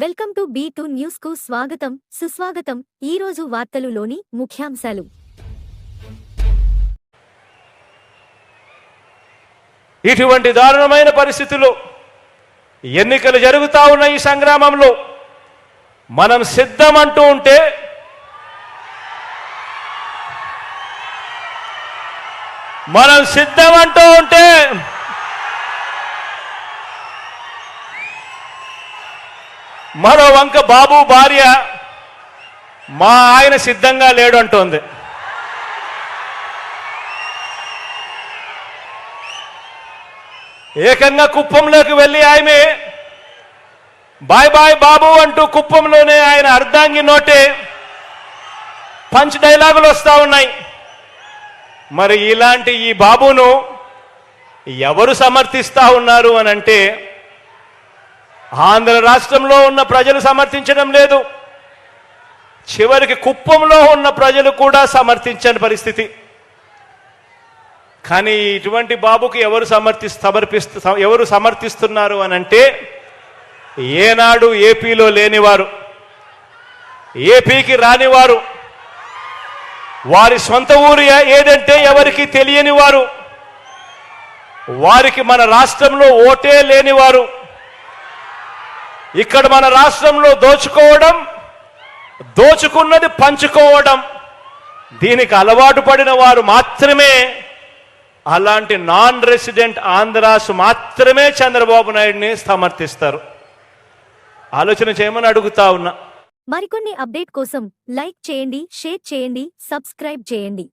Welcome to B two న్యూస్కు స్వాగతం సుస్వాగతం. ఈ రోజు వార్తలులోని ముఖ్యాంశాలు. ఇటువంటి దారుణమైన పరిస్థితులు ఎన్నికలు జరుగుతూ ఉన్న ఈ సంగ్రామంలో మనం సిద్ధం అంటూ ఉంటే మనం సిద్ధం అంటూ ఉంటే మరో వంక బాబు భార్య మా ఆయన సిద్ధంగా లేడు అంటోంది. ఏకంగా కుప్పంలోకి వెళ్ళి ఆమె బాయ్ బాయ్ బాబు అంటూ కుప్పంలోనే ఆయన అర్ధాంగి నోటే పంచ్ డైలాగులు వస్తూ ఉన్నాయి. మరి ఇలాంటి ఈ బాబును ఎవరు సమర్థిస్తా ఉన్నారు అని అంటే ఆంధ్ర రాష్ట్రంలో ఉన్న ప్రజలు సమర్థించడం లేదు. చివరికి కుప్పంలో ఉన్న ప్రజలు కూడా సమర్థించని పరిస్థితి. కానీ ఇటువంటి బాబుకి ఎవరు సమర్థి సమర్పిస్తు ఎవరు సమర్థిస్తున్నారు అని అంటే ఏనాడు ఏపీలో లేనివారు. ఏపీకి రానివారు. వారి సొంత ఊరు ఏదంటే ఎవరికి తెలియని వారు. వారికి మన రాష్ట్రంలో ఓటే లేనివారు. ఇక్కడ మన రాష్ట్రంలో దోచుకోవడం దోచుకున్నది పంచుకోవడం. దీనికి అలవాటు పడిన వారు మాత్రమే అలాంటి నాన్ రెసిడెంట్ ఆంధ్రాస్ మాత్రమే చంద్రబాబు నాయుడిని సమర్థిస్తారు. ఆలోచన చేయమని అడుగుతా ఉన్నా. మరికొన్ని అప్డేట్ కోసం లైక్ చేయండి షేర్ చేయండి సబ్స్క్రైబ్ చేయండి.